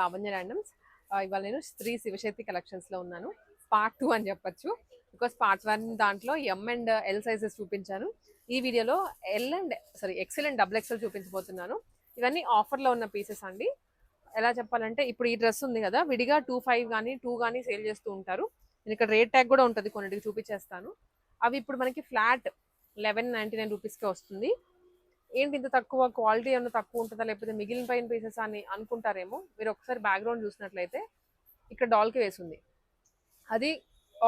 Lavanya randoms ఇవాళ నేను శ్రీ శివశక్తి కలెక్షన్స్లో ఉన్నాను. పార్ట్ టూ అని చెప్పొచ్చు. బికాస్ పార్ట్ వన్ దాంట్లో ఎం అండ్ ఎల్ సైజెస్ చూపించాను. ఈ వీడియోలో L and sorry XL and double XL చూపించబోతున్నాను. ఇవన్నీ ఆఫర్లో ఉన్న పీసెస్ అండి. ఎలా చెప్పాలంటే ఇప్పుడు ఈ డ్రెస్ ఉంది కదా విడిగా టూ ఫైవ్ కానీ టూ కానీ సేల్ చేస్తూ ఉంటారు. నేను ఇక్కడ రేట్ ట్యాగ్ కూడా ఉంటుంది కొన్నిటికి చూపించేస్తాను. అవి ఇప్పుడు మనకి ఫ్లాట్ లెవెన్ నైంటీ నైన్ రూపీస్కే వస్తుంది. ఏంటి ఇంత తక్కువ క్వాలిటీ ఏమైనా తక్కువ ఉంటుందా? లేకపోతే మిగిలిన పైన పీసెస్ అని అనుకుంటారేమో. మీరు ఒకసారి బ్యాక్గ్రౌండ్ చూసినట్లయితే ఇక్కడ డాల్కి వేసింది. అది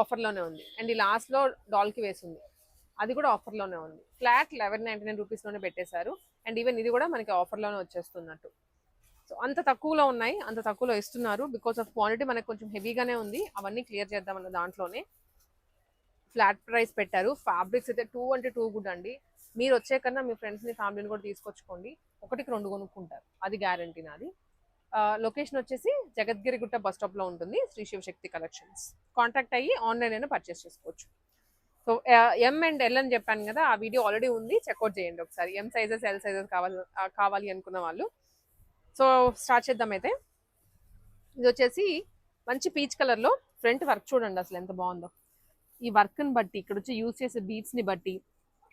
ఆఫర్లోనే ఉంది. అండ్ ఈ లాస్ట్లో డాల్కి వేసింది. అది కూడా ఆఫర్లోనే ఉంది. ఫ్లాట్ లెవెన్ నైంటీ నైన్ రూపీస్లోనే పెట్టేశారు. అండ్ ఈవెన్ ఇది కూడా మనకి ఆఫర్లోనే వచ్చేస్తున్నట్టు. సో అంత తక్కువలో ఉన్నాయి. అంత తక్కువలో ఇస్తున్నారు. బికాస్ ఆఫ్ క్వాంటిటీ మనకు కొంచెం హెవీగానే ఉంది. అవన్నీ క్లియర్ చేద్దామన్న దాంట్లోనే. ఫ్లాట్ ప్రైస్ పెట్టారు. ఫ్యాబ్రిక్స్ అయితే టూ అంటే టూ గుడ్ అండి. మీరు వచ్చే కన్నా మీ ఫ్రెండ్స్ని ఫ్యామిలీని కూడా తీసుకొచ్చుకోండి. ఒకటికి రెండు కొనుక్కుంటారు. అది గ్యారంటీ నాది. లొకేషన్ వచ్చేసి జగద్గిరిగుట్ట బస్ స్టాప్లో ఉంటుంది. శ్రీ శివశక్తి కలెక్షన్స్ కాంటాక్ట్ అయ్యి ఆన్లైన్ అయినా పర్చేస్ చేసుకోవచ్చు. సో ఎం అండ్ ఎల్ అని చెప్పాను కదా ఆ వీడియో ఆల్రెడీ ఉంది. చెక్అవుట్ చేయండి ఒకసారి. ఎం సైజెస్ ఎల్ సైజెస్ కావాలి కావాలి అనుకున్న వాళ్ళు. సో స్టార్ట్ చేద్దాం అయితే. ఇది వచ్చేసి మంచి పీచ్ కలర్లో ఫ్రంట్ వర్క్ చూడండి అసలు ఎంత బాగుందో. ఈ వర్క్ని బట్టి ఇక్కడ వచ్చి యూజ్ చేసే బీట్స్ని బట్టి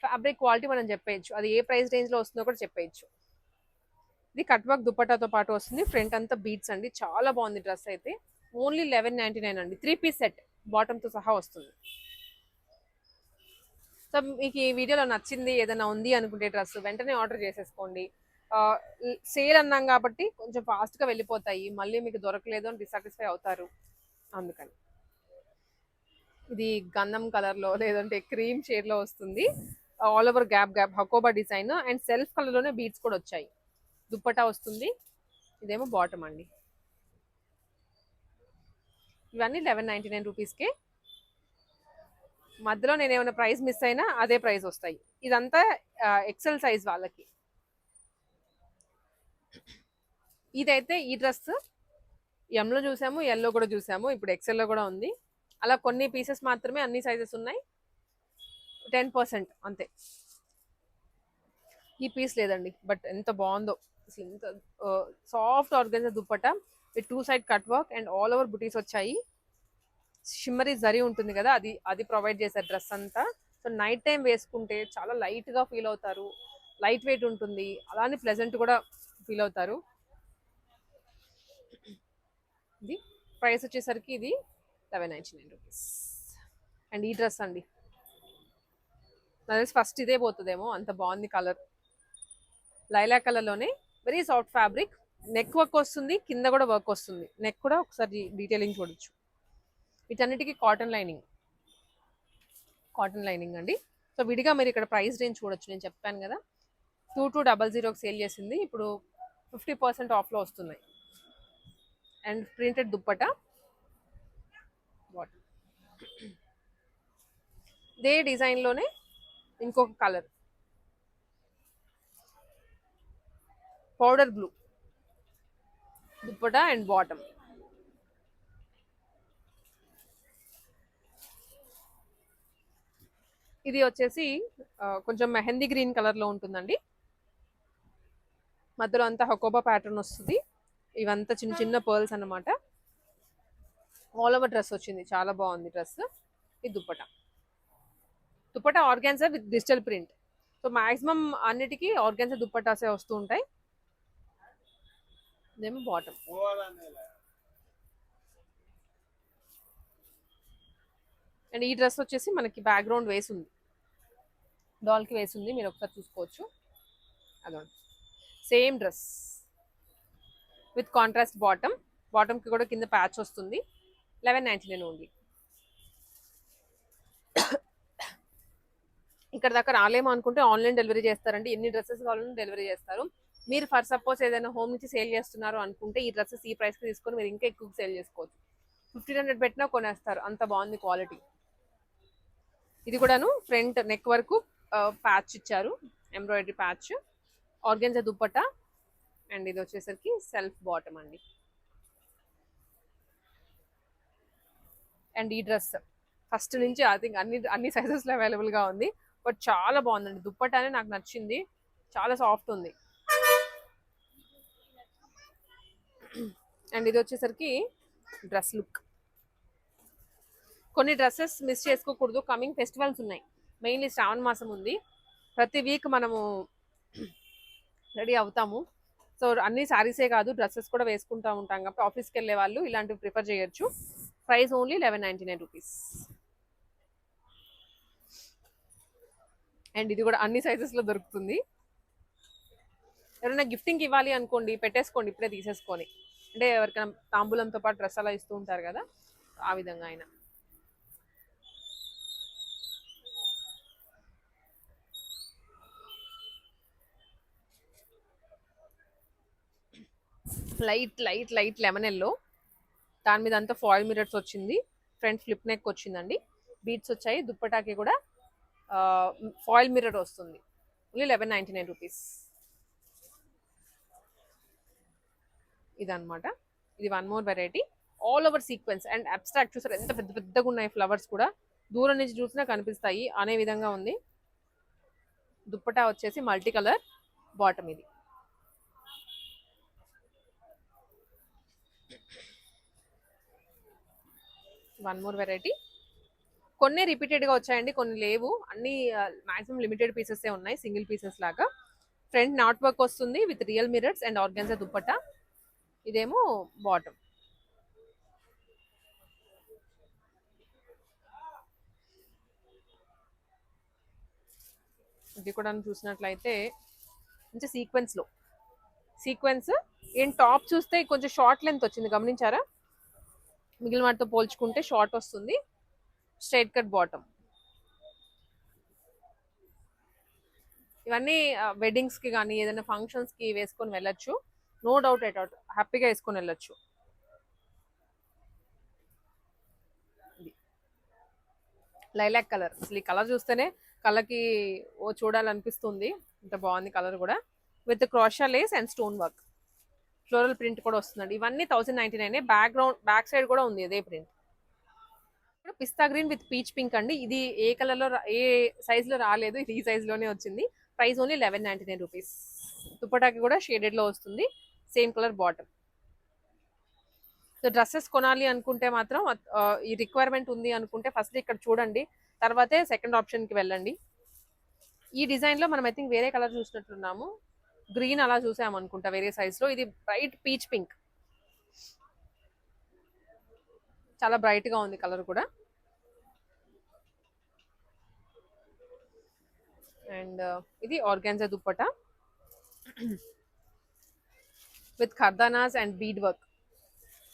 ఫ్యాబ్రిక్ క్వాలిటీ మనం చెప్పేయచ్చు. అది ఏ ప్రైస్ రేంజ్లో వస్తుందో కూడా చెప్పేయచ్చు. ఇది కట్ వర్క్ దుపట్టాతో పాటు వస్తుంది. ఫ్రంట్ అంతా బీట్స్ అండి. చాలా బాగుంది డ్రెస్ అయితే. ఓన్లీ లెవెన్ నైంటీ నైన్ అండి త్రీ పీస్ సెట్ బాటంతో సహా వస్తుంది. సో మీకు ఈ వీడియోలో నచ్చింది ఏదైనా ఉంది అనుకుంటే డ్రెస్ వెంటనే ఆర్డర్ చేసేసుకోండి. సేల్ అన్నాం కాబట్టి కొంచెం ఫాస్ట్గా వెళ్ళిపోతాయి. మళ్ళీ మీకు దొరకలేదు అని డిసాటిస్ఫై అవుతారు. అందుకని. ఇది గంధం కలర్లో లేదంటే క్రీమ్ షేడ్లో వస్తుంది. All over gap gap Hakoba design and self కలర్లోనే బీట్స్ కూడా వచ్చాయి. దుప్పటా వస్తుంది. ఇదేమో బాటమ్ అండి. ఇవన్నీ లెవెన్ నైంటీ నైన్ రూపీస్కే మధ్యలో నేను ఏమైనా ప్రైస్ మిస్ అయినా అదే ప్రైస్ వస్తాయి. ఇదంతా ఎక్సెల్ సైజ్ వాళ్ళకి. ఇదైతే ఈ డ్రెస్ ఎంలో చూసాము ఎల్లో కూడా చూసాము ఇప్పుడు ఎక్సెల్లో కూడా ఉంది. అలా కొన్ని పీసెస్ మాత్రమే అన్ని సైజెస్ ఉన్నాయి. టెన్ పర్సెంట్ అంతే. ఈ పీస్ లేదండి బట్ ఎంత బాగుందో. అసలు ఎంత soft organizer dupatta with two side cut work and all over బుటీస్ వచ్చాయి. షిమ్మరీ జరి ఉంటుంది కదా అది అది ప్రొవైడ్ చేశారు డ్రెస్ అంతా. సో నైట్ టైం వేసుకుంటే చాలా లైట్గా ఫీల్ అవుతారు. లైట్ వెయిట్ ఉంటుంది. అలానే ప్లెజెంట్ కూడా ఫీల్ అవుతారు. ఇది ప్రైస్ వచ్చేసరికి ఇది eleven ninety nine rupees. And ఈ డ్రెస్ అండి నాకు ఫస్ట్ ఇదే పోతుందేమో అంత బాగుంది కలర్ లైలా కలర్లోనే very soft fabric neck work వస్తుంది కింద కూడా వర్క్ వస్తుంది. నెక్ కూడా ఒకసారి డీటెయిలింగ్ చూడొచ్చు. వీటన్నిటికీ కాటన్ లైనింగ్ కాటన్ లైనింగ్ అండి. సో విడిగా మీరు ఇక్కడ ప్రైస్ రేంజ్ చూడొచ్చు. నేను చెప్పాను కదా. టూ టూ డబల్ జీరోకి సేల్ చేసింది. ఇప్పుడు ఫిఫ్టీ పర్సెంట్ ఆఫ్లో వస్తున్నాయి. And printed dupatta? వాట్ ఇదే డిజైన్లోనే ఇంకొక colour. Powder blue. Dupatta and bottom. ఇది వచ్చేసి కొంచెం మెహందీ గ్రీన్ కలర్లో ఉంటుందండి. మధ్యలో అంతా హకోబా ప్యాటర్న్ వస్తుంది. ఇవంతా చిన్న చిన్న పర్ల్స్ అన్నమాట. ఆల్ ఓవర్ డ్రెస్ వచ్చింది. చాలా బాగుంది డ్రెస్. ఇది dupatta. Dupatta organza with digital print. So maximum అన్నిటికీ ఆర్గాన్సా దుప్పటాసే వస్తూ ఉంటాయి. ఇదేమో బాటమ్ అండ్ ఈ డ్రెస్ వచ్చేసి మనకి బ్యాక్గ్రౌండ్ వేసింది డాల్కి వేసింది మీరు ఒకసారి చూసుకోవచ్చు. అదొండి same dress with contrast bottom బాటమ్కి కూడా కింద ప్యాచ్ వస్తుంది. లెవెన్ నైంటీ నైన్ ఓన్లీ ఇక్కడ దాకా రాలేమో అనుకుంటే ఆన్లైన్ డెలివరీ చేస్తారండి. ఎన్ని డ్రెస్సెస్ కావాలని డెలివరీ చేస్తారు. మీరు ఫర్ సపోజ్ ఏదైనా హోమ్ నుంచి సేల్ చేస్తున్నారు అనుకుంటే ఈ డ్రెస్సెస్ ఈ ప్రైస్కి తీసుకొని మీరు ఇంకా ఎక్కువ సేల్ చేసుకోవచ్చు. ఫిఫ్టీన్ హండ్రెడ్ పెట్టినా కొనేస్తారు. అంత బాగుంది క్వాలిటీ. ఇది కూడాను ఫ్రంట్ నెక్ వరకు ప్యాచ్ ఇచ్చారు. Embroidery patch organza dupatta and ఇది వచ్చేసరికి సెల్ఫ్ బాటమ్ అండి. అండ్ ఈ డ్రెస్ ఫస్ట్ నుంచి ఐ థింక్ అన్ని అన్ని సైజెస్లో అవైలబుల్గా ఉంది. బట్ చాలా బాగుందండి. దుప్పటానే నాకు నచ్చింది. చాలా సాఫ్ట్ ఉంది. అండ్ ఇది వచ్చేసరికి డ్రెస్ లుక్. కొన్ని డ్రెస్సెస్ మిస్ చేసుకోకూడదు. కమింగ్ ఫెస్టివల్స్ ఉన్నాయి. మెయిన్లీ శ్రావణ మాసం ఉంది. ప్రతి వీక్ మనము రెడీ అవుతాము. సో అన్ని శారీసే కాదు. డ్రెస్సెస్ కూడా వేసుకుంటూ ఉంటాం కాబట్టి ఆఫీస్కి వెళ్ళే వాళ్ళు ఇలాంటివి ప్రిఫర్ చేయొచ్చు. Price only eleven ninety nine rupees. And ఇది కూడా అన్ని సైజెస్లో దొరుకుతుంది. ఎవరైనా గిఫ్టింగ్ ఇవ్వాలి అనుకోండి పెట్టేసుకోండి ఇప్పుడే తీసేసుకొని. అంటే ఎవరికైనా తాంబూలంతో పాటు డ్రెస్ అలా ఇస్తూ ఉంటారు కదా ఆ విధంగా అయినా. Light light light lemon yellow. దాని మీద అంతా ఫాయిల్ మిరర్స్ వచ్చింది. ఫ్రంట్ ఫ్లిప్ నెక్ వచ్చిందండి. బీట్స్ వచ్చాయి. దుప్పటాకి కూడా ఫాయిల్ మిర్రర్ వస్తుంది. Only eleven ninety nine rupees ఇదనమాట ఇది one more variety all over sequence and abstract చూసారు? ఎంత పెద్ద పెద్దగా ఉన్నాయి ఫ్లవర్స్ కూడా. దూరం నుంచి చూసినా కనిపిస్తాయి. అనే విధంగా ఉంది. దుప్పటా వచ్చేసి మల్టీ కలర్ బాటమ్ ఇది. వన్ మోర్ వెరైటీ కొన్ని రిపీటెడ్గా వచ్చాయండి కొన్ని లేవు. అన్ని మాక్సిమం లిమిటెడ్ పీసెస్ ఉన్నాయి సింగిల్ పీసెస్ లాగా. ఫ్రంట్ నాట్ వర్క్ వస్తుంది with real mirrors and organza dupatta ఇదేమో బాటమ్ ఇది కూడా చూసినట్లయితే మంచి సీక్వెన్స్లో సీక్వెన్స్ ఏం టాప్ చూస్తే కొంచెం షార్ట్ లెంత్ వచ్చింది గమనించారా? మిగిలిన వాటితో పోల్చుకుంటే షార్ట్ వస్తుంది. Straight cut bottom. ఇవన్నీ వెడ్డింగ్స్కి కానీ ఏదైనా ఫంక్షన్స్కి వేసుకొని వెళ్ళొచ్చు. నో డౌట్ ఎట్ అవుట్ హ్యాపీగా వేసుకొని వెళ్ళొచ్చు. లైలాక్ కలర్ అసలు ఈ కలర్ చూస్తేనే కళ్ళకి ఓ చూడాలనిపిస్తుంది. ఇంత బాగుంది కలర్ కూడా. With crochet lace and stone work floral print కూడా వస్తుందండి. ఇవన్నీ thousand ninety nine background back side కూడా ఉంది అదే print pista green with peach pink అండి. ఇది ఏ కలర్లో ఏ సైజులో రాలేదు ఇది ఈ సైజ్లోనే వచ్చింది. Price only eleven ninety nine rupees. దుప్పటాకి కూడా షేడెడ్లో వస్తుంది. Same colour bottom. So dresses కొనాలి అనుకుంటే మాత్రం ఈ రిక్వైర్మెంట్ ఉంది అనుకుంటే ఫస్ట్ ఇక్కడ చూడండి. తర్వాతే సెకండ్ ఆప్షన్కి వెళ్ళండి. ఈ డిజైన్లో మనం ఐ థింక్ వేరే కలర్ చూసినట్లున్నాము గ్రీన్ అలా చూసాము అనుకుంటా వేరే సైజ్లో. ఇది బ్రైట్ పీచ్ పింక్. చాలా బ్రైట్గా ఉంది కలర్ కూడా. అండ్ uh, ఇది organza dupatta. With ఖర్దానాస్ and bead work.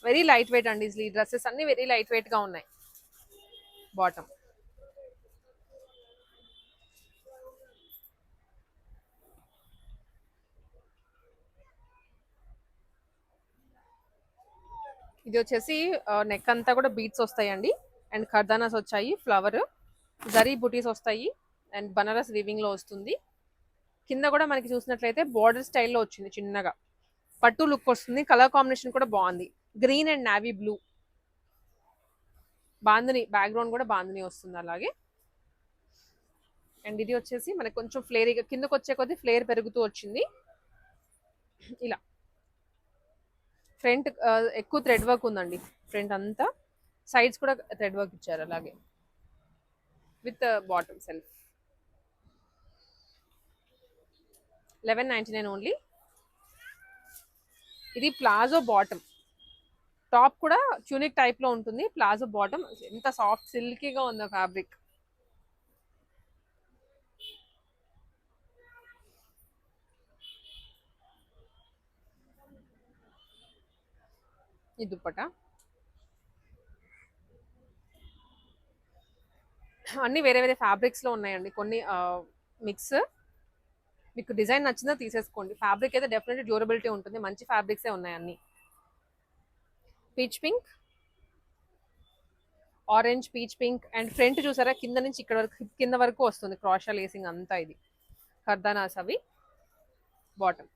Very light weight అండి ఈ డ్రెస్సెస్ అన్ని వెరీ లైట్ వెయిట్గా ఉన్నాయి. బాటమ్ ఇది వచ్చేసి నెక్ అంతా కూడా బీట్స్ వస్తాయండి. అండ్ ఖర్దానాస్ వచ్చాయి ఫ్లవర్ జరీ బుటీస్ వస్తాయి. అండ్ బనారస్ వీవింగ్లో వస్తుంది. కింద కూడా మనకి చూసినట్లయితే బార్డర్ స్టైల్లో వచ్చింది చిన్నగా. పట్టు లుక్ వస్తుంది కలర్ కాంబినేషన్ కూడా బాగుంది. Green and navy blue bandhani background కూడా బాందని వస్తుంది అలాగే. అండ్ ఇది వచ్చేసి మనకు కొంచెం ఫ్లేర్ కిందకు వచ్చే కొద్దీ ఫ్లేర్ పెరుగుతూ వచ్చింది. ఇలా. ఫ్రంట్ ఎక్కువ థ్రెడ్ వర్క్ ఉందండి. ఫ్రంట్ అంతా సైడ్స్ కూడా థ్రెడ్ వర్క్ ఇచ్చారు అలాగే. With bottom self. Eleven ninety nine only. ఇది ప్లాజో బాటమ్. టాప్ కూడా ట్యూనిక్ టైప్లో ఉంటుంది. Palazzo bottom. ఎంత సాఫ్ట్ సిల్కీగా ఉంది ఫ్యాబ్రిక్. ఈ దుప్పట. అన్ని వేరే వేరే ఫ్యాబ్రిక్స్లో ఉన్నాయండి. కొన్ని మిక్స్ మీకు డిజైన్ నచ్చిందా తీసేసుకోండి. ఫ్యాబ్రిక్ అయితే డెఫినెట్లీ డ్యూరబిలిటీ ఉంటుంది. మంచి ఫ్యాబ్రిక్సే ఉన్నాయి అన్ని. Peach pink orange peach pink and front చూసారా? కింద నుంచి ఇక్కడ వరకు కింద వరకు వస్తుంది. క్రాషా లేసింగ్ అంతా ఇది. కర్దానాస్ అవి. బాటమ్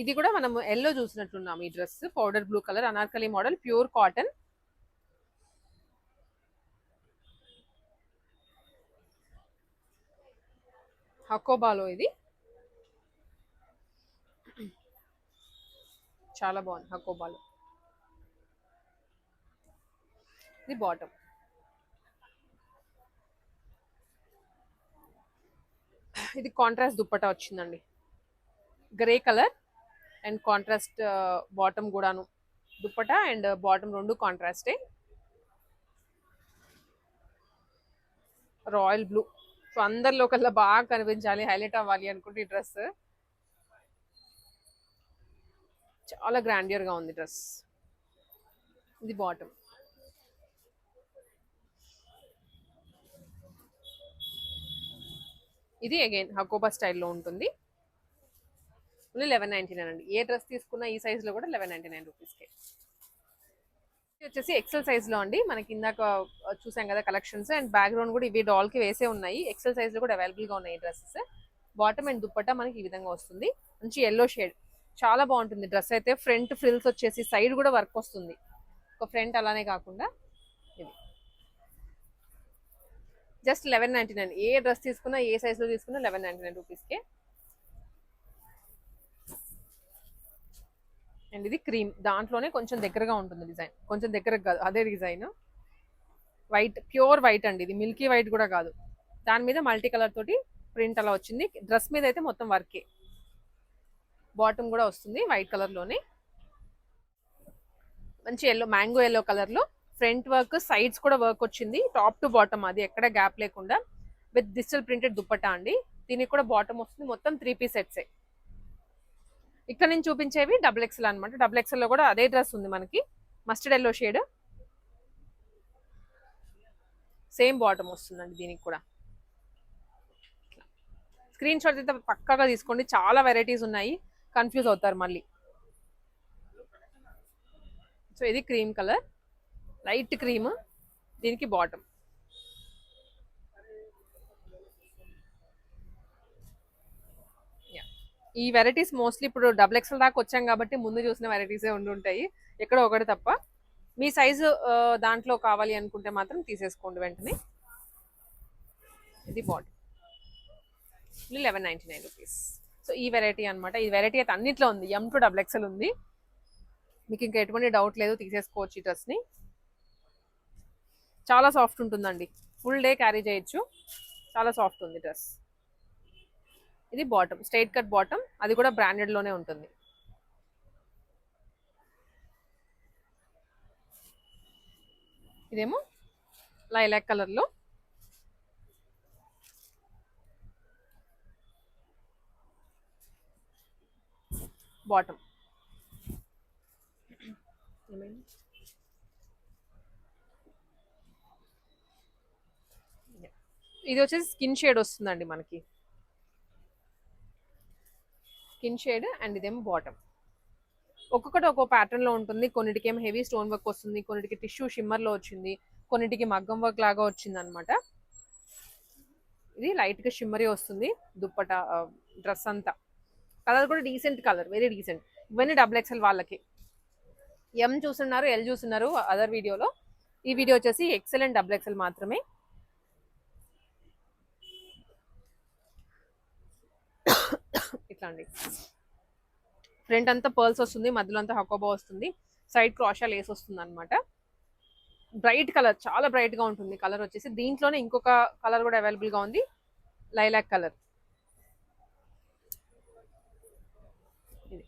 ఇది కూడా మనం ఎల్లో చూసినట్టున్నాం ఈ dress powder blue colour Anarkali model pure cotton. హకోబాలో ఇది. చాలా బాగుంది హకోబాలో. ఇది బాటమ్. ఇది కాంట్రాస్ట్ దుప్పటా వచ్చిందండి. Grey colour and contrast bottom కూడాను. దుప్పటా అండ్ బాటమ్ రెండు కాంట్రాస్టే. Royal blue. సో అందరిలో కల్లా బాగా కనిపించాలి హైలైట్ అవ్వాలి అనుకుంటే ఈ డ్రెస్. చాలా గ్రాండియర్గా ఉంది డ్రెస్. ఇది బాటమ్. ఇది అగైన్ హకోబా స్టైల్లో ఉంటుంది. ఓన్లీ లెవెన్ నైన్టీ నైన్ అండి. ఏ డ్రెస్ తీసుకున్నా ఈ సైజులో కూడా లెవెన్ నైన్టీ నైన్ రూపీస్కే వచ్చేసి ఎక్సెల్ సైజ్లో అండి. మనకి ఇందాక చూసాం కదా కలెక్షన్స్ అండ్ బ్యాక్గ్రౌండ్ కూడా ఇవి డాల్కి వేసే ఉన్నాయి. ఎక్సెల్ సైజ్లో కూడా అవైలబుల్గా ఉన్నాయి డ్రెస్సెస్. బాటమ్ అండ్ దుప్పట్టా మనకి ఈ విధంగా వస్తుంది. మంచి ఎల్లో షేడ్ చాలా బాగుంటుంది డ్రెస్ అయితే. ఫ్రంట్ ఫ్రిల్స్ వచ్చేసి సైడ్ కూడా వర్క్ వస్తుంది. ఒక ఫ్రంట్ అలానే కాకుండా ఇది. జస్ట్ లెవెన్ నైంటీ నైన్ ఏ డ్రెస్ తీసుకున్నా ఏ సైజులో తీసుకున్నా లెవెన్ నైంటీ నైన్ రూపీస్కే అండ్ ఇది క్రీమ్. దాంట్లోనే కొంచెం దగ్గరగా ఉంటుంది డిజైన్. కొంచెం దగ్గర కాదు అదే డిజైన్. వైట్ ప్యూర్ వైట్ అండి ఇది. మిల్కీ వైట్ కూడా కాదు. దాని మీద మల్టీ కలర్ తోటి ప్రింట్ అలా వచ్చింది. డ్రెస్ మీద అయితే మొత్తం వర్కే బాటమ్ కూడా వస్తుంది వైట్ కలర్లోనే మంచి ఎల్లో మ్యాంగో ఎల్లో కలర్లో ఫ్రంట్ వర్క్ సైడ్స్ కూడా వర్క్ వచ్చింది. టాప్ టు బాటమ్ అది ఎక్కడ గ్యాప్ లేకుండా. విత్ డిజిటల్ ప్రింటెడ్ దుప్పటా అండి. దీనికి కూడా బాటమ్ వస్తుంది. మొత్తం త్రీ పీస్ సెట్సే ఇక్కడ నుంచి చూపించేవి డబుల్ ఎక్స్ఎల్ అనమాట డబుల్ ఎక్స్ఎల్లో కూడా అదే డ్రెస్ ఉంది మనకి. Mustard yellow shade same bottom వస్తుందండి దీనికి కూడా. స్క్రీన్ షాట్ అయితే పక్కాగా తీసుకోండి. చాలా వెరైటీస్ ఉన్నాయి. కన్ఫ్యూజ్ అవుతారు మళ్ళీ. సో ఇది క్రీమ్ కలర్ లైట్ క్రీమ్ దీనికి బాటమ్ ఈ వెరైటీస్ మోస్ట్లీ ఇప్పుడు డబుల్ ఎక్స్ఎల్ దాకా వచ్చాం కాబట్టి ముందు చూసిన వెరైటీసే ఉండి ఉంటాయి. ఎక్కడో ఒకటి తప్ప. మీ సైజు దాంట్లో కావాలి అనుకుంటే మాత్రం తీసేసుకోండి వెంటనే. ఇది body eleven ninety nine rupees so ఈ వెరైటీ అనమాట ఈ వెరైటీ అయితే అన్నిట్లో ఉంది. ఎం టు డబుల్ ఎక్స్ఎల్ ఉంది. మీకు ఇంకా ఎటువంటి డౌట్ లేదు తీసేసుకోవచ్చు ఈ డ్రెస్ని చాలా సాఫ్ట్ ఉంటుందండి. ఫుల్ డే క్యారీ చేయొచ్చు. చాలా సాఫ్ట్ ఉంది డ్రెస్ ఇది బాటమ్ స్ట్రైట్ కట్ బాటమ్ అది కూడా బ్రాండెడ్లోనే ఉంటుంది. ఇదేమో లైలాక్ కలర్లో. బాటమ్ ఇది వచ్చేసి స్కిన్ షేడ్ వస్తుందండి మనకి. స్కిన్ షేడ్ అండ్ ఇదేమో బాటమ్. ఒక్కొక్కటి ఒక్కో ప్యాటర్న్లో ఉంటుంది. కొన్నిటికి ఏమో హెవీ స్టోన్ వర్క్ వస్తుంది. కొన్నిటికి టిష్యూ షిమ్మర్లో వచ్చింది. కొన్నిటికి మగ్గం వర్క్ లాగా వచ్చింది అనమాట ఇది లైట్గా షిమ్మరీ వస్తుంది. దుప్పట డ్రెస్ అంతా. కలర్ కూడా డీసెంట్ కలర్ వెరీ డీసెంట్ ఇవన్నీ డబుల్ ఎక్స్ఎల్ వాళ్ళకి. ఎం చూస్తున్నారు ఎల్ చూస్తున్నారు అదర్ వీడియోలో ఈ వీడియో వచ్చేసి ఎక్సెల్ అండ్ డబుల్ ఎక్స్ఎల్ మాత్రమే. ఇట్లా అండి ఫ్రంట్ అంతా పర్ల్స్ వస్తుంది మధ్యలో అంతా హకోబో వస్తుంది సైడ్ క్రాషా లేస్ వస్తుంది అనమాట బ్రైట్ కలర్ చాలా బ్రైట్గా ఉంటుంది కలర్ వచ్చేసి. దీంట్లోనే ఇంకొక కలర్ కూడా అవైలబుల్గా ఉంది లైలాక్ కలర్ ఇది.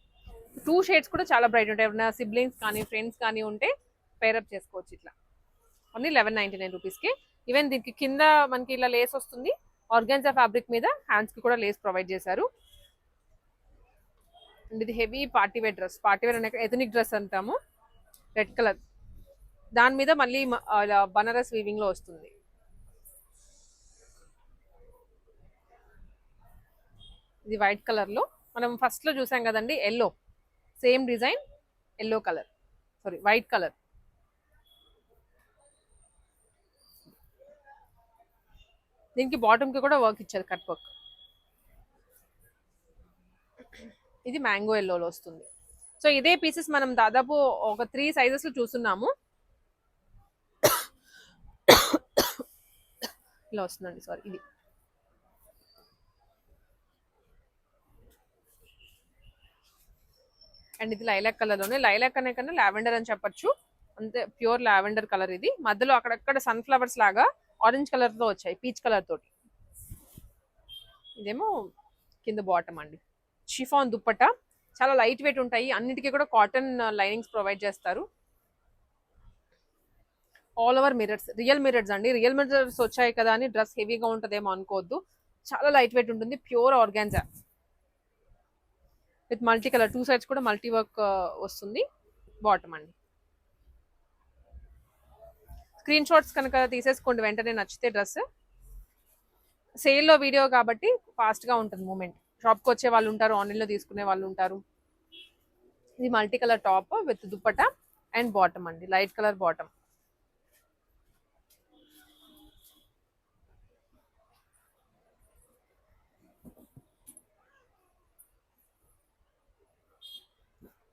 టూ షేడ్స్ కూడా చాలా బ్రైట్ ఉంటాయి. ఎవరైనా సిబ్లింగ్స్ కానీ ఫ్రెండ్స్ కానీ ఉంటే పేరప్ చేసుకోవచ్చు ఇట్లా. ఓన్లీ లెవెన్ నైన్టీ నైన్ రూపీస్కి ఈవెన్ దీనికి కింద మనకి ఇలా లేస్ వస్తుంది. ఆర్గాన్జా ఫ్యాబ్రిక్ మీద హ్యాండ్స్కి కూడా లేస్ ప్రొవైడ్ చేశారు. అండ్ ఇది heavy party wear dress. Party wear అనే ఎథనిక్ డ్రెస్ అంటాము. Red colour. దాని మీద మళ్ళీ బనారస్ వీవింగ్లో వస్తుంది. ఇది వైట్ కలర్లో. మనం ఫస్ట్లో చూసాం కదండి yellow same design yellow colour. Sorry white colour. దీనికి బాటమ్కి కూడా వర్క్ ఇచ్చారు కట్ వర్క్ ఇది మ్యాంగో ఎల్లోలో వస్తుంది. సో ఇదే పీసెస్ మనం దాదాపు ఒక త్రీ సైజెస్లో చూస్తున్నాము. ఇలా వస్తుందండి సారీ ఇది. అండ్ ఇది లైలాక్ కలర్లోనే లైలాక్ అనే కన్నా లావెండర్ అని చెప్పచ్చు. అంతే ప్యూర్ లావెండర్ కలర్ ఇది. మధ్యలో అక్కడక్కడ సన్ ఫ్లవర్స్ లాగా ఆరెంజ్ కలర్తో వచ్చాయి పీచ్ కలర్ తోటి. ఇదేమో కింద బాటమ్ అండి. షిఫాన్ దుప్పట. చాలా లైట్ వెయిట్ ఉంటాయి. అన్నిటికీ కూడా కాటన్ లైనింగ్స్ ప్రొవైడ్ చేస్తారు. All over mirrors real mirrors అండి. రియల్ మిరర్స్ వచ్చాయి కదా అని డ్రెస్ హెవీగా ఉంటుందేమో అనుకోవద్దు. చాలా లైట్ వెయిట్ ఉంటుంది. Pure organza. With multi colour. Two sides కూడా మల్టీ వర్క్ వస్తుంది. బాటమ్ అండి. స్క్రీన్ షాట్స్ కనుక తీసేసుకోండి. వెంటనే నచ్చితే డ్రెస్. సేల్లో వీడియో కాబట్టి ఫాస్ట్గా ఉంటుంది మూమెంట్. షాప్కి వచ్చే వాళ్ళు ఉంటారు ఆన్లైన్లో తీసుకునే వాళ్ళు ఉంటారు. ఇది multi colour top with dupatta and bottom అండి light colour bottom.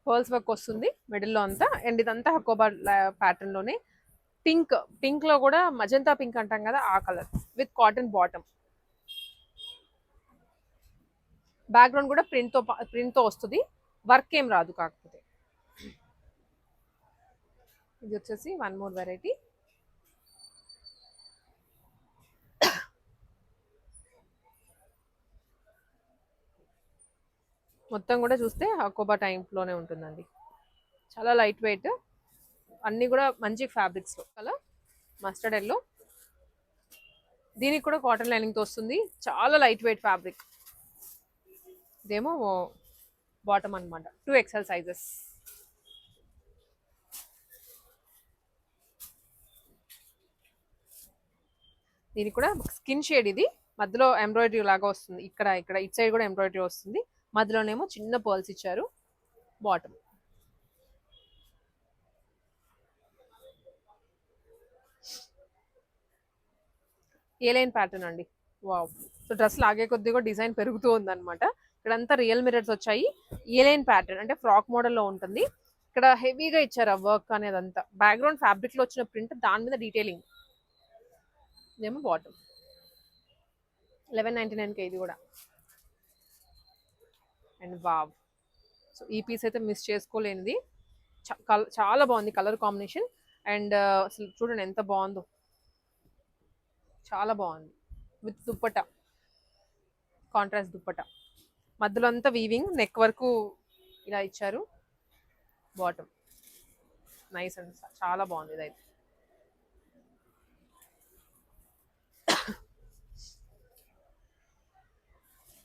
Pearls work వస్తుంది మిడిల్లో అంతా. అండ్ ఇదంతా హకోబా ప్యాటర్న్లోనే. పింక్ పింక్లో కూడా మజంతా పింక్ అంటాం కదా ఆ colour. With cotton bottom. Background కూడా ప్రింట్తో ప్రింట్తో వస్తుంది. వర్క్ ఏం రాదు కాకపోతే. ఇది వచ్చేసి వన్ మోర్ వెరైటీ మొత్తం కూడా చూస్తే అకోబా టైంలోనే ఉంటుందండి. చాలా లైట్ వెయిట్ అన్నీ కూడా మంచి ఫ్యాబ్రిక్స్లో కలర్ మస్టర్డ్ ఎల్లో దీనికి కూడా కాటన్ లైనింగ్తో వస్తుంది. చాలా లైట్ వెయిట్ ఫ్యాబ్రిక్ ఇదేమో బాటమ్ అన్నమాట. టూ ఎక్సెల్ సైజెస్ దీనికి కూడా స్కిన్ షేడ్ ఇది. మధ్యలో ఎంబ్రాయిడరీ లాగా వస్తుంది. ఇక్కడ ఇక్కడ ఇట్ సైడ్ కూడా ఎంబ్రాయిడరీ వస్తుంది. మధ్యలోనేమో చిన్న పర్ల్స్ ఇచ్చారు. బాటమ్ ఏ లైన్ ప్యాటర్న్ అండి. వావ్ సో డ్రెస్ లాగే కొద్దిగా డిజైన్ పెరుగుతూ ఉందన్నమాట. ఇక్కడంతా రియల్ మిరర్స్ వచ్చాయి. ఏ లైన్ ప్యాటర్న్ అంటే ఫ్రాక్ మోడల్లో ఉంటుంది. ఇక్కడ హెవీగా ఇచ్చారు ఆ వర్క్ అనేది అంతా బ్యాక్గ్రౌండ్ ఫ్యాబ్రిక్లో వచ్చిన ప్రింట్ దాని మీద డీటెయిలింగ్ ఇదేమో బాటమ్ లెవెన్ నైన్టీ నైన్కి ఇది కూడా. అండ్ వావ్ సో ఈ పీస్ అయితే మిస్ చేసుకోలేనిది. చాలా బాగుంది కలర్ కాంబినేషన్ అండ్ అసలు చూడండి ఎంత బాగుందో. చాలా బాగుంది. విత్ దుప్పట. కాంట్రాస్ట్ దుప్పట. మధ్యలో అంతా వీవింగ్ నెక్ వరకు ఇలా ఇచ్చారు. Bottom nice and. చాలా బాగుంది ఇది అయితే.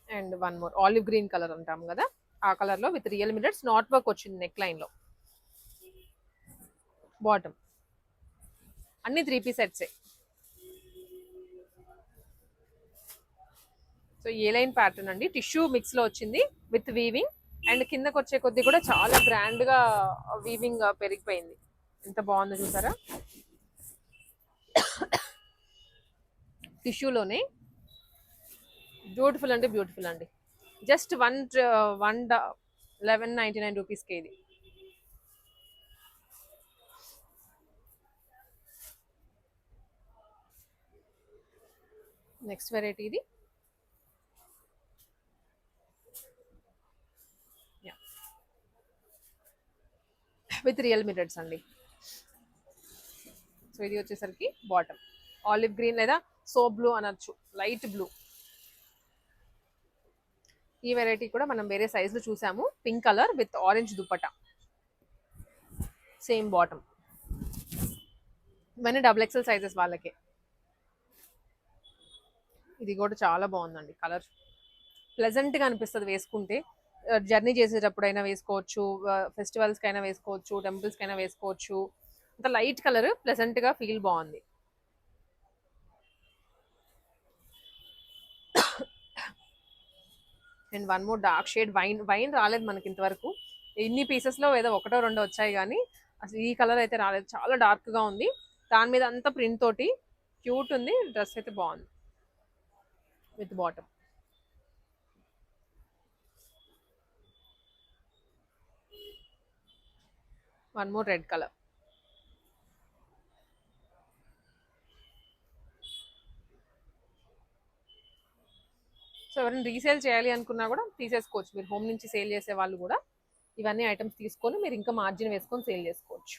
And one more olive green colour అంటాం కదా. ఆ కలర్లో with real mirrors knot work వచ్చింది నెక్ లైన్లో బాటమ్ అన్ని త్రీ పీస్ సెట్సే సో ఏ లైన్ ప్యాటర్న్ అండి. టిష్యూ మిక్స్లో వచ్చింది విత్ వీవింగ్. అండ్ కిందకు వచ్చే కొద్ది కూడా చాలా గ్రాండ్గా వీవింగ్ పెరిగిపోయింది. ఎంత బాగుందో చూసారా? టిష్యూలోనే. బ్యూటిఫుల్ అంటే బ్యూటిఫుల్ అండి. Just one one eleven ninety nine రూపీస్కి ఇది. నెక్స్ట్ వెరైటీ ఇది. విత్ రియల్ మిరర్స్ అండి. సో ఇది వచ్చేసరికి బాటమ్. ఆలివ్ గ్రీన్ లేదా సో బ్లూ అనొచ్చు లైట్ బ్లూ. ఈ వెరైటీ కూడా మనం వేరే సైజులో చూసాము. Pink colour with orange dupatta. Same bottom. ఇవన్నీ డబుల్ ఎక్సెల్ సైజెస్ వాళ్ళకే. ఇది కూడా చాలా బాగుందండి కలర్. ప్లెజెంట్గా అనిపిస్తుంది వేసుకుంటే. జర్నీ చేసేటప్పుడైనా వేసుకోవచ్చు ఫెస్టివల్స్కి అయినా వేసుకోవచ్చు టెంపుల్స్కి అయినా వేసుకోవచ్చు. అంత లైట్ కలర్ ప్లెజెంట్గా ఫీల్ బాగుంది. And one more dark shade wine wine రాలేదు మనకి ఇంతవరకు. ఇన్ని పీసెస్లో ఏదో ఒకటో రెండో వచ్చాయి కానీ అసలు ఈ కలర్ అయితే రాలేదు. చాలా డార్క్గా ఉంది. దాని మీద అంతా ప్రింట్ తోటి క్యూట్ ఉంది డ్రెస్ అయితే బాగుంది. With bottom. One more red colour. So ఎవరైనా రీసేల్ చేయాలి అనుకున్నా కూడా తీసేసుకోవచ్చు. మీరు హోమ్ నుంచి సేల్ చేసే వాళ్ళు కూడా ఇవన్నీ ఐటమ్స్ తీసుకొని మీరు ఇంకా మార్జిన్ వేసుకొని సేల్ చేసుకోవచ్చు.